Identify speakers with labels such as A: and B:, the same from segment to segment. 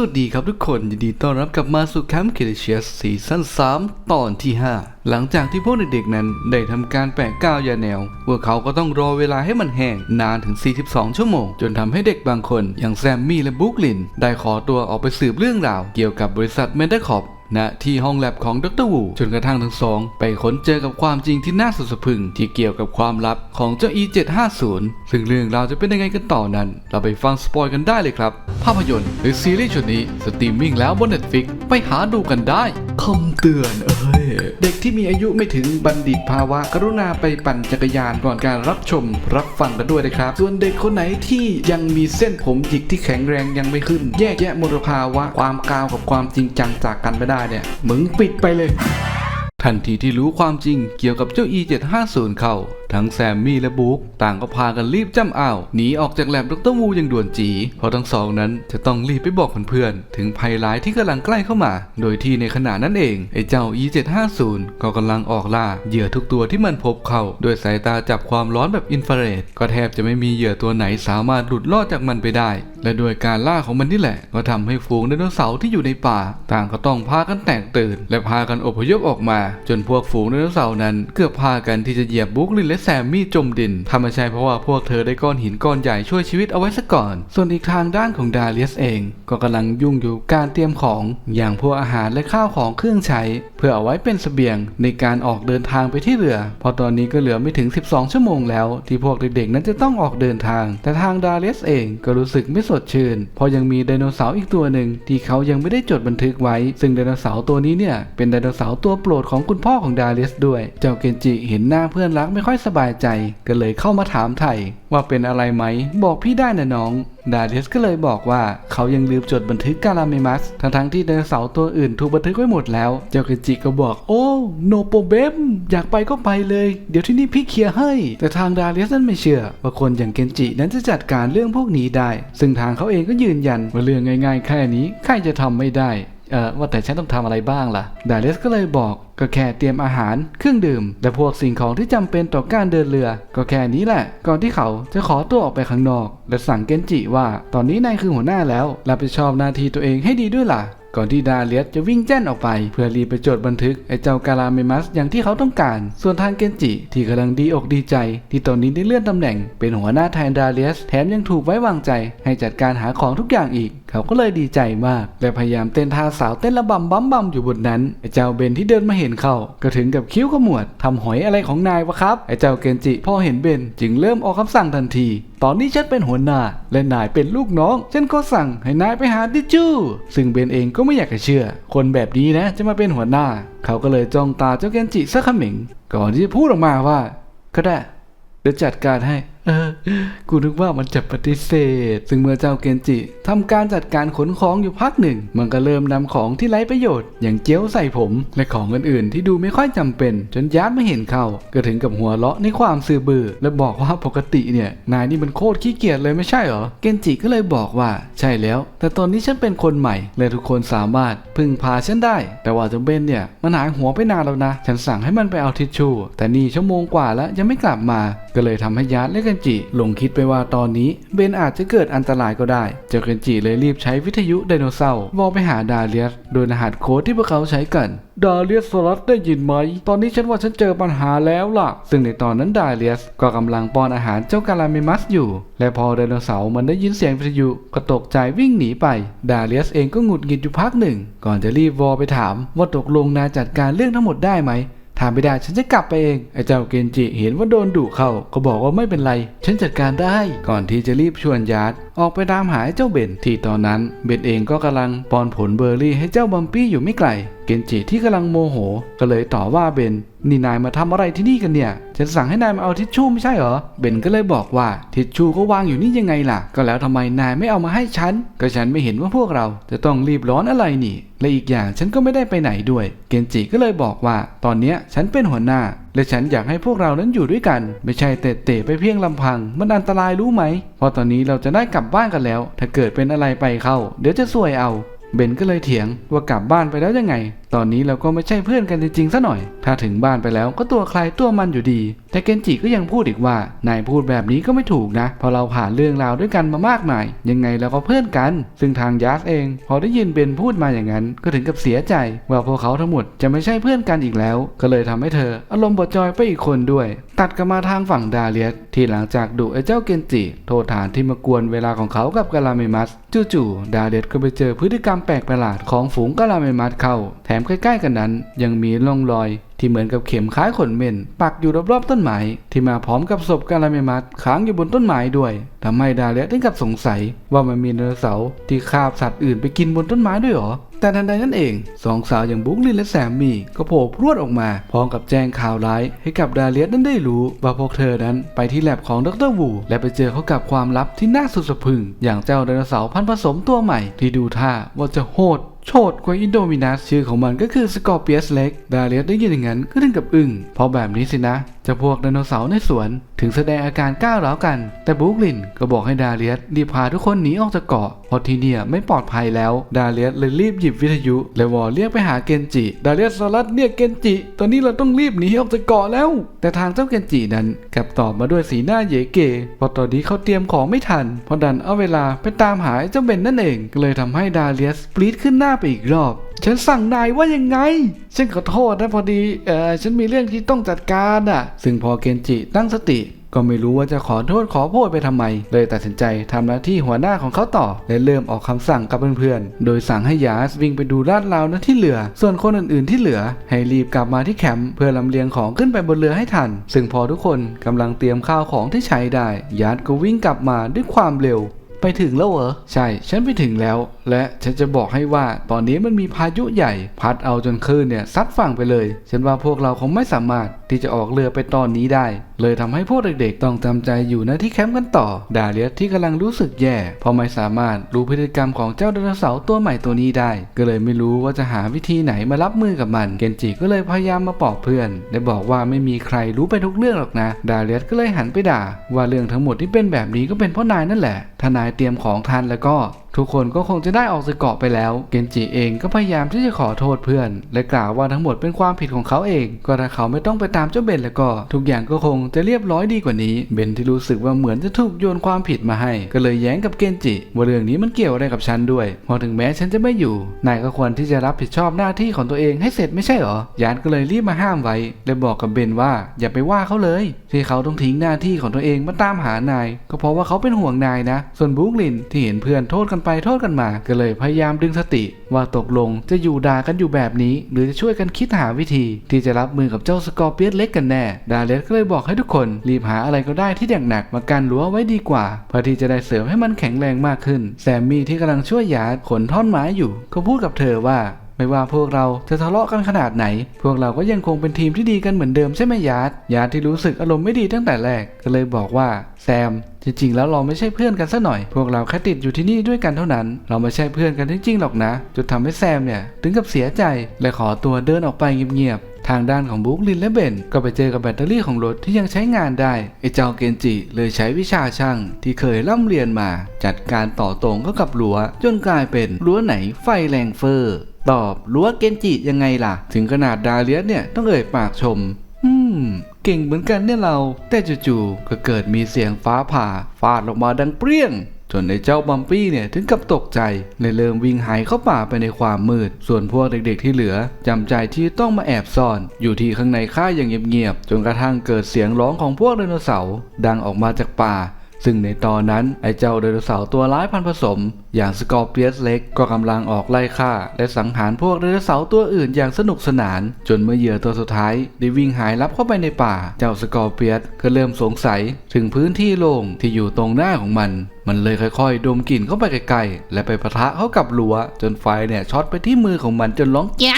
A: สวัสดีครับทุกคน ยินดีต้อนรับกลับมาสู่แคมป์เคเดเชียสซีซั่น3 ตอนที่ 5 หลังจากที่พวกเด็กๆนั้นได้ทำการแปะก้าวยาแนวพวกเขาก็ต้องรอเวลาให้มันแห้งนานถึง 42 ชั่วโมง จนทำให้เด็กบางคน อย่างแซมมี่และบุ๊กลิน ได้ขอตัวออกไปสืบเรื่องราว เกี่ยวกับบริษัทเมดคอป ณที่ห้องแลบของดรวูจนกระทั่งทั้งสอง ไปค้นเจอกับความจริงที่น่าสุดสะพึง ที่เกี่ยวกับความลับของเจ้า E750 ซึ่งเรื่องราวจะเป็นยังไงกันต่อนั้น เราไปฟังสปอยกันได้เลยครับ ภาพยนตร์หรือซีรีส์ชุดนี้สตรีมมิ่งแล้วบน Netflix ไปหาดูกันได้คำเตือนเอ้ย เด็กที่มีอายุไม่ถึงบัณฑิตภาวะ กรุณาไปปั่นจักรยานก่อนการรับชม รับฟังกันด้วยนะครับ ส่วนเด็กคนไหนที่ยังมีเส้นผมหยิกที่แข็งแรงยังไม่ขึ้น แยกแยะมลภาวะความกาวกับความจริงจังจากกันไม่ได้เนี่ยมึงปิดไปเลย ทันทีที่รู้ความจริงเกี่ยวกับเจ้า E750 เข้าทั้งแซมมี่และบุ๊กต่างก็พากันรีบจ้ำอ้าวหนีออกจากแลบดรวูอย่างด่วนจี เพราะทั้งสองนั้นจะต้องรีบไปบอกเพื่อนๆถึงภัยร้ายที่กำลังใกล้เข้ามา โดยที่ในขณะนั้นเองไอ้เจ้า E750 ก็กำลังออกล่าเหยื่อทุกตัวที่มันพบเข้าโดยสายตาจับความร้อนแบบอินฟราเรดก็แทบจะไม่มีเหยื่อตัวไหนสามารถหลุดรอดจากมันไปได้ และโดยการล่าของมันนี่แหละ ก็ทำให้ฝูงไดโนเสาร์ที่อยู่ในป่า ต่างก็ต้องพากันแตกตื่น และพากันอพยพออกมา จนพวกฝูงไดโนเสาร์นั้นเกือบพากันที่จะเหยียบบุ๊กลินและแซมมี่จมดินถ้าไม่ใช่เพราะว่าพวกเธอได้ก้อนหินก้อนใหญ่ช่วยชีวิตเอาไว้ซะก่อน ส่วนอีกทางด้านของดาเลียสเอง ก็กำลังยุ่งอยู่การเตรียมของอย่างพวกอาหารและข้าวของเครื่องใช้ เพื่อเอาไว้เป็นเสบียงในการออกเดินทางไปที่เรือ พอตอนนี้ก็เหลือไม่ถึง 12 ชั่วโมงแล้ว ที่พวกเด็กๆนั้นจะต้องออกเดินทาง แต่ทางดาเลียสเองก็รู้สึกไม่สดชื่นเพราะยังมีไดโนเสาร์อีกตัวหนึ่งที่เขายังไม่ได้จดบันทึกไว้ ซึ่งไดโนเสาร์ตัวนี้เนี่ยเป็นไดโนเสาร์ตัวโปรดของคุณพ่อของดาเลียสด้วย เจ้าเกนจิเห็นหน้าเพื่อนรักไม่ค่อยสสบายใจก็เลยเข้ามาถามไถ่ว่าเป็นอะไรไหม บอกพี่ได้นะน้อง ดาเลียสก็เลยบอกว่าเขายังลืมจดบันทึกกาลาเมมัส ทั้งๆที่ไดโนเสาร์ตัวอื่นถูกบันทึกไว้หมดแล้ว เจ้าเกนจิก็บอก โอ้โนโปเบมอยากไปก็ไปเลย เดี๋ยวที่นี่พี่เคลียร์ให้ แต่ทางดาเลียสนั้นไม่เชื่อ ว่าคนอย่างเกนจินั้นจะจัดการเรื่องพวกนี้ได้ ซึ่งทางเขาเองก็ยืนยันว่าเรื่องง่าย ๆ แค่นี้ใครจะทำไม่ได้ เออว่าแต่ฉันต้องทำอะไรบ้างล่ะดาเลสก็เลยบอกก็แค่เตรียมอาหาร เครื่องดื่ม และพวกสิ่งของที่จำเป็นต่อการเดินเรือ ก็แค่นี้แหละ ก่อนที่เขาจะขอตัวออกไปข้างนอก และสั่งเกนจิว่า ตอนนี้นายคือหัวหน้าแล้วรับผิดชอบหน้าที่ตัวเองให้ดีด้วยล่ะ ก่อนที่ดาเลียสจะวิ่งแจ้นออกไป เพื่อรีบไปจดบันทึกไอ้เจ้ากาลาเมมัสอย่างที่เขาต้องการ ส่วนทางเกนจิที่กำลังดีอกดีใจ ที่ตอนนี้ได้เลื่อนตำแหน่ง เป็นหัวหน้าแทนดาเลียสแถมยังถูกไว้วางใจ ให้จัดการหาของทุกอย่างอีก เขาก็เลยดีใจมาก และพยายามเต้นท่าสาวเต้นระบำบั๊มบัมอยู่บนนั้นไอ้เจ้าเบนที่เดินมาเห็นเขาก็ถึงกับคิ้วขมวดทำหอยอะไรของนายวะครับไอ้เจ้าเกนจิพอเห็นเบนจึงเริ่มออกคำสั่งทันทีตอนนี้ฉันเป็นหัวหน้าและนายเป็นลูกน้อง ฉันก็สั่งให้นายไปหาดิจูซึ่งเบนเองก็ไม่อยากจะเชื่อ คนแบบนี้นะจะมาเป็นหัวหน้า เขาก็เลยจ้องตาเจ้าเกนจิสักขมิงก่อนที่จะพูดออกมาว่า ก็ได้เดี๋ยวจัดการให้ กูนึกว่ามันจะปฏิเสธ ซึ่งเมื่อเจ้าเกนจิทำการจัดการขนของอยู่พักหนึ่ง มันก็เริ่มนำของที่ไร้ประโยชน์ อย่างเจียวใส่ผม และของอื่นๆ ที่ดูไม่ค่อยจำเป็น จนยัดไม่เห็นเข้า ก็ถึงกับหัวเราะในความซื่อบือ้อและบอกว่าปกติเนี่ย นายนี่มันโคตรขี้เกียจเลยไม่ใช่เหรอ เกนจิก็เลยบอกว่า ใช่แล้ว แต่ตอนนี้ฉันเป็นคนใหม่และทุกคนสามารถพึ่งพาฉันได้ แต่ว่าจ้าเบนเนี่ยมันหายหัวไปนานแล้วนะ ฉันสั่งให้มันไปเอาทิชชู่ แต่นี่ชั่วโมงกว่าแล้วยังไม่กลับมา ก็เลยทำให้ยัดและเกนจิหลงคิดไปว่าตอนนี้เบนอาจจะเกิดอันตรายก็ได้ เจ้าเกนจิเลยรีบใช้วิทยุไดโนเสาร์วอลไปหาดาเลียสโดยรหัสโค้ดที่พวกเขาใช้กันดาเลียสสลัดได้ยินไหม ตอนนี้ฉันว่าฉันเจอปัญหาแล้วล่ะ ซึ่งในตอนนั้นดาเลียสก็กำลังป้อนอาหารเจ้ากาลาเมมัสอยู่ และพอไดโนเสาร์มันได้ยินเสียงวิทยุก็ตกใจวิ่งหนีไป ดาเลียสเองก็หงุดหงิดอยู่พักหนึ่ง ก่อนจะรีบวอลไปถามว่าตกลงนายจัดการเรื่องทั้งหมดได้ไหม ถ้าไม่ได้ฉันจะกลับไปเอง ไอ้เจ้าเกนจิเห็นว่าโดนดุเข้าก็บอกว่าไม่เป็นไร ฉันจัดการได้ ก่อนที่จะรีบชวนยาร์ดออกไปตามหาเจ้าเบนที่ตอนนั้น เบนเองก็กำลังป้อนผลเบอร์รี่ให้เจ้าบัมปี้อยู่ไม่ไกล เกนจิที่กำลังโมโห ก็เลยต่อว่าเบนนี่นายมาทำอะไรที่นี่กันเนี่ย ฉันสั่งให้นายมาเอาทิชชู่ไม่ใช่เหรอ เบนก็เลยบอกว่าทิชชู่ก็วางอยู่นี่ยังไงล่ะ ก็แล้วทำไมนายไม่เอามาให้ฉัน ก็ฉันไม่เห็นว่าพวกเราจะต้องรีบร้อนอะไรนี่ และอีกอย่างฉันก็ไม่ได้ไปไหนด้วย เกนจิก็เลยบอกว่า ตอนเนี้ยฉันเป็นหัวหน้า และฉันอยากให้พวกเรานั้นอยู่ด้วยกัน ไม่ใช่เตะเตะไปเพียงลำพัง มันอันตรายรู้ไหม เพราะตอนนี้เราจะได้กลับบ้านกันแล้ว ถ้าเกิดเป็นอะไรไปเข้า เดี๋ยวจะซวยเอา เบนก็เลยเถียงว่ากลับบ้านไปแล้วยังไง ตอนนี้เราก็ไม่ใช่เพื่อนกันจริงๆซะหน่อย ถ้าถึงบ้านไปแล้วก็ตัวใครตัวมันอยู่ดี แต่เกนจิก็ยังพูดอีกว่านายพูดแบบนี้ก็ไม่ถูกนะเพราะเราผ่านเรื่องราวด้วยกันมามากมาย ยังไงเราก็เพื่อนกัน ซึ่งทางยัสเอง พอได้ยินเบนพูดมาอย่างนั้น ก็ถึงกับเสียใจ ว่าพวกเขาทั้งหมดจะไม่ใช่เพื่อนกันอีกแล้ว ก็เลยทำให้เธอ อารมณ์บดจอยไปอีกคนด้วย ตัดกลับมาทางฝั่งดาเลียสที่หลังจากดุไอ้เจ้าเกนจิ โทษฐานที่มากวนเวลาของเขากับกาลาเมมัสจู่ๆดาเลียสก็ไปเจอพฤติกรรมแปลกประหลาดของฝูงกาลาเมมัสเข้า แถมใกล้ๆกันนั้น ยังมีร่องรอย ที่เหมือนกับเข็มคล้ายขนเม่นปักอยู่รอบๆต้นไม้ที่มาพร้อมกับศพกาลาเมมัสค้างอยู่บนต้นไม้ด้วยทำให้ดาเลียสถึงกับสงสัย ว่ามันมีไดโนเสาร์ที่คาบสัตว์อื่นไปกินบนต้นไม้ด้วยหรอ แต่ทันใดนั้นเองสองสาวอย่างบุ๊กลินและแซมมี่ก็โผล่พรวดออกมาพร้อมกับแจ้งข่าวร้ายให้กับดาเลียสนั้นได้รู้ ว่าพวกเธอนั้นไปที่แลบของดรวูและไปเจอเขากับความลับที่น่าสุดสะพึง อย่างเจ้าไดโนเสาร์พันผสมตัวใหม่ ที่ดูท่าว่าจะโหดโฉดกว่าอินโดมินัสชื่อของมันก็คือสกอร์เปียสเล็ก ดาเลียสได้ยินอย่างนั้นก็ถึงกับอึ้งเพราะแบบนี้สินะ จะพวกไดโนเสาร์ในสวนถึงแสดงอาการก้าวร้าวกัน แต่บรูคลินก็บอกให้ดาเลียสรีบพาทุกคนหนีออกจากเกาะเพราะที่เนี่ยไม่ปลอดภัยแล้ว ดาเลียสเลยรีบหยิบวิทยุ และวอเรียกไปหาเกนจิ ดาเลียสสลัดเรียกเกนจิ ตอนนี้เราต้องรีบหนีออกจากเกาะแล้ว แต่ทางเจ้าเกนจินั้นกลับตอบมาด้วยสีหน้าเยเกเพราะตอนนี้เขาเตรียมของไม่ทันเพราะดันเอาเวลาไปตามหาเจ้าเบนนั่นเองก็เลยทำให้ดาเลียสปรีดขึ้นหน้าไปอีกรอบ ฉันสั่งนายว่ายังไง ฉันขอโทษนะพอดี เออฉันมีเรื่องที่ต้องจัดการอะ ซึ่งพอเกนจิตั้งสติ ก็ไม่รู้ว่าจะขอโทษขอโพยไปทำไม เลยตัดสินใจทำหน้าที่หัวหน้าของเขาต่อ และเริ่มออกคำสั่งกับเพื่อนๆ โดยสั่งให้ยาสวิ่งไปดูลาดราวนะที่เหลือ ส่วนคนอื่นๆที่เหลือ ให้รีบกลับมาที่แคมป์เพื่อลำเลียงของขึ้นไปบนเรือให้ทัน ซึ่งพอทุกคนกำลังเตรียมข้าวของที่ใช้ได้ ยาสก็วิ่งกลับมาด้วยความเร็ว ไปถึงแล้วเหรอ ใช่ ฉันไปถึงแล้ว และฉันจะบอกให้ว่าตอนนี้มันมีพายุใหญ่ พัดเอาจนคลื่นเนี่ยซัดฝั่งไปเลย ฉันว่าพวกเราคงไม่สามารถ ที่จะออกเรือไปตอนนี้ได้ เลยทำให้พวกเด็กๆ ต้องจำใจอยู่ณที่แคมป์กันต่อ ดาเลียสที่กำลังรู้สึกแย่เพราะไม่สามารถรู้พฤติกรรมของเจ้าไดโนเสาร์ตัวใหม่ตัวนี้ได้ ก็เลยไม่รู้ว่าจะหาวิธีไหนมารับมือกับมัน เกนจิก็เลยพยายามมาปลอบเพื่อนและบอกว่าไม่มีใครรู้ไปทุกเรื่องหรอกนะ ดาเลียสก็เลยหันไปด่า ว่าเรื่องทั้งหมดที่เป็นแบบนี้ก็เป็นเพราะนายนั่นแหละถ้านายเตรียมของทันแล้วก็ทุกคนก็คงจะได้ออกจากเกาะไปแล้วเกนจิเองก็พยายามที่จะขอโทษเพื่อน และกล่าวว่าทั้งหมดเป็นความผิดของเขาเอง ก็ถ้าเขาไม่ต้องไปตามเจ้าเบนแล้วก็ ทุกอย่างก็คงจะเรียบร้อยดีกว่านี้ เบนที่รู้สึกว่าเหมือนจะถูกโยนความผิดมาให้ ก็เลยแย้งกับเกนจิว่าเรื่องนี้มันเกี่ยวอะไรกับฉันด้วยพอถึงแม้ฉันจะไม่อยู่นายก็ควรที่จะรับผิดชอบหน้าที่ของตัวเองให้เสร็จไม่ใช่หรอยานก็เลยรีบมาห้ามไว้และบอกกับเบนว่าอย่าไปว่าเขาเลย ที่เขาต้องทิ้งหน้าที่ของตัวเองมาตามหานาย ก็เพราะว่าเขาเป็นห่วงนายนะ ส่วนบรูคลินที่เห็นเพื่อนโทษกันไปโทษกันมา ก็เลยพยายามดึงสติ ว่าตกลงจะอยู่ด่ากันอยู่แบบนี้ หรือจะช่วยกันคิดหาวิธี ที่จะรับมือกับเจ้าสกอร์เปียสเล็กกันแน่ ดาเลสก็เลยบอกให้ทุกคนรีบหาอะไรก็ได้ที่อย่างหนักมากันรั้วไว้ดีกว่าเพื่อที่จะได้เสริมให้มันแข็งแรงมากขึ้น แซมมี่ที่กำลังช่วยยาขนท่อนไม้อยู่ ก็พูดกับเธอว่า ไม่ว่าพวกเราจะทะเลาะกันขนาดไหน พวกเราก็ยังคงเป็นทีมที่ดีกันเหมือนเดิมใช่ไหมยาร์ดยาร์ดที่รู้สึกอารมณ์ไม่ดีตั้งแต่แรกก็เลยบอกว่าแซมจริงๆแล้วเราไม่ใช่เพื่อนกันซะหน่อย พวกเราแค่ติดอยู่ที่นี่ด้วยกันเท่านั้น เราไม่ใช่เพื่อนกันจริงๆหรอกนะจนทำให้แซมเนี่ยถึงกับเสียใจและขอตัวเดินออกไปเงียบๆทางด้านของบุ๊กลินและเบนก็ไปเจอกับแบตเตอรี่ของรถที่ยังใช้งานได้ไอเจ้าเกนจิเลยใช้วิชาช่างที่เคยร่ำเรียนมา จัดการต่อตรงเข้ากับรั้วจนกลายเป็นรั้วไหนไฟแรงเฟอร์ ตอบรั้วเกนจิยังไงล่ะ ถึงขนาดดาเลียสเนี่ยต้องเอ่ยปากชม อืม เก่งเหมือนกันเนี่ยเรา แต่จู่ๆก็เกิดมีเสียงฟ้าผ่า ฟาดลงมาดังเปรี้ยงจนในเจ้าบัมปี้เนี่ยถึงกับตกใจเลยเริ่มวิ่งหายเข้าป่าไปในความมืด ส่วนพวกเด็กๆที่เหลือจำใจที่ต้องมาแอบซ่อน อยู่ที่ข้างในค่ายอย่างเงียบๆจนกระทั่งเกิดเสียงร้องของพวกไดโนเสาร์ดังออกมาจากป่า ซึ่งในตอนนั้นไอ้เจ้าไดโนเสาร์ตัวร้ายพันผสมอย่างสกอร์เปียสเล็กก็กำลังออกไล่ฆ่า และสังหารพวกไดโนเสาร์ตัวอื่นอย่างสนุกสนาน จนเมื่อเหยื่อตัวสุดท้าย ได้วิ่งหายลับเข้าไปในป่า เจ้าสกอร์เปียสก็เริ่มสงสัยถึงพื้นที่โล่งที่อยู่ตรงหน้าของมัน มันเลยค่อยๆ ดมกลิ่นเข้าไปไกลๆ และไปปะทะเข้ากับรั้วจนไฟเนี่ยช็อตไปที่มือของมันจนร้อง
B: จ๊ะ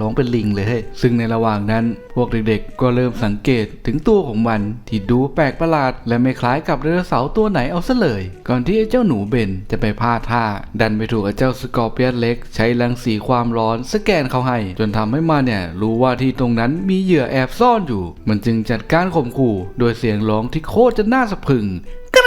A: ร้องเป็นลิงเลยเฮ้ยซึ่งในระหว่างนั้นพวกเด็กๆ ก็เริ่มสังเกตถึงตัวของมันที่ดูแปลกประหลาด และไม่คล้ายกับไดโนเสาร์ตัวไหนเอาซะเลย ก่อนที่ไอ้เจ้าหนูเบนจะไปพลาดผ้า ดันไปถูกเจ้าสกอร์เปียสเล็ก ใช้รังสีความร้อนสแกนเขาให้ จนทำให้มันเนี่ยรู้ว่าที่ตรงนั้นมีเหยื่อแอบซ่อนอยู่ มันจึงจัดการข่มขู่โดยเสียงร้องที่โคตรจะน่าสะพึง
B: ก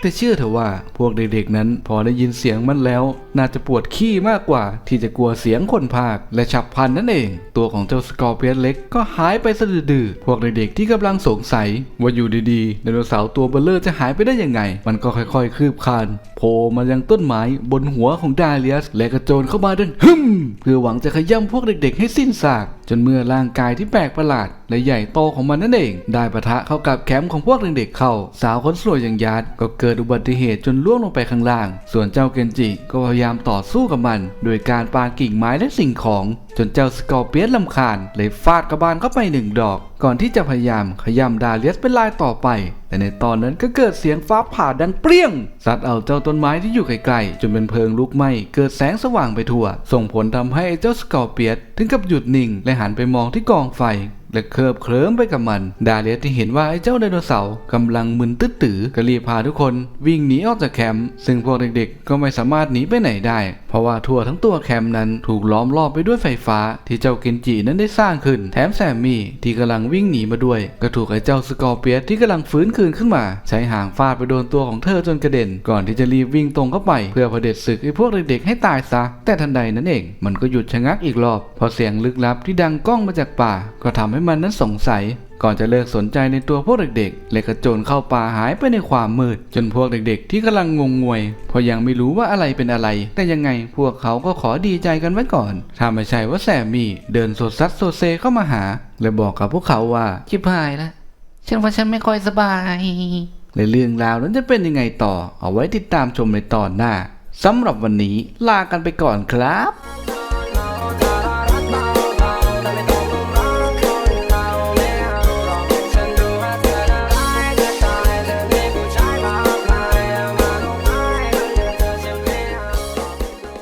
A: แต่เชื่อเถอะว่าพวกเด็กๆนั้นพอได้ยินเสียงมันแล้ว น่าจะปวดขี้มากกว่า ที่จะกลัวเสียงคนพากและฉับพลันนั่นเอง ตัวของเจ้าสกอร์เปียนเล็กก็หายไปสะดือๆพวกเด็กๆที่กำลังสงสัย ว่าอยู่ดีๆไดโนเสาร์ตัวเบลเลอร์จะหายไปได้ยังไง มันก็ค่อยๆ คืบคลานโผล่มายังต้นไม้บนหัวของดาเลียสและกระโจนเข้ามาดังฮึมเพื่อหวังจะขย้ำพวกเด็กๆ ให้สิ้นซาก จนเมื่อร่างกายที่แปลกประหลาด และใหญ่โตของมันนั่นเอง ได้ปะทะเข้ากับแคมป์ของพวกเด็กๆเข้า สาวคนสวยอย่างยาดก็เกิดอุบัติเหตุจนล่วงลงไปข้างล่าง ส่วนเจ้าเกนจิก็พยายามต่อสู้กับมัน โดยการปากิ่งไม้และสิ่งของ จนเจ้าสกอร์เปียสลำคาญเลยฟาดกระบาลเข้าไปหนึ่งดอก ก่อนที่จะพยายามขย้ำดาเลียสเป็นลายต่อไป แต่ในตอนนั้นก็เกิดเสียงฟ้าผ่าดังเปรี้ยงซัดเอาเจ้าต้นไม้ที่อยู่ไกลๆจนเป็นเพลิงลุกไหม้เกิดแสงสว่างไปทั่ว ส่งผลทำให้เจ้าสกอร์เปียสถึงกับหยุดนิ่งและหันไปมองที่กองไฟ และเคลิบเคลิ้มไปกับมัน ดาเลียที่เห็นว่าไอ้เจ้าไดโนเสาร์กำลังมึนตื้อตือก็รีบพาทุกคนวิ่งหนีออกจากแคมป์ซึ่งพวกเด็กๆ ก็ไม่สามารถหนีไปไหนได้ เพราะว่าทั่วทั้งตัวแคมป์นั้นถูกล้อมรอบไปด้วยไฟฟ้า ที่เจ้าเกนจินั้นได้สร้างขึ้น แถมแซมมี่ที่กำลังวิ่งหนีมาด้วย ก็ถูกไอ้เจ้าสกอร์เปียสที่กำลังฟื้นคืนขึ้นมา ใช้หางฟาดไปโดนตัวของเธอจนกระเด็น ก่อนที่จะรีบวิ่งตรงเข้าไป เพื่อเผด็จศึกไอ้พวกเด็กๆให้ตายซะ แต่ทันใดนั้นเอง มันก็หยุดชะงักอีกรอบพราะเสียงลึกลับที่ดังก้องมาจากป่า ก็ทำให้มันนั้นสงสัย ก่อนจะเลิกสนใจในตัวพวกเด็กๆ และกระโจนเข้าป่าหายไปในความมืด จนพวกเด็กๆ ที่กำลังงงงวยเพราะยังไม่รู้ว่าอะไรเป็นอะไร แต่ยังไงพวกเขาก็ขอดีใจกันไว้ก่อน ถ้าไม่ใช่ว่าแซมมี่เดินโซซัดโซเซเข้ามาหา และบอกกับพวกเขาว่า
B: ชิบหายละฉันว่าฉันไม่ค่อยสบาย
A: และเรื่องราวนั้นจะเป็นยังไงต่อ เอาไว้ติดตามชมในตอนหน้าสำหรับวันนี้ลากันไปก่อนครับ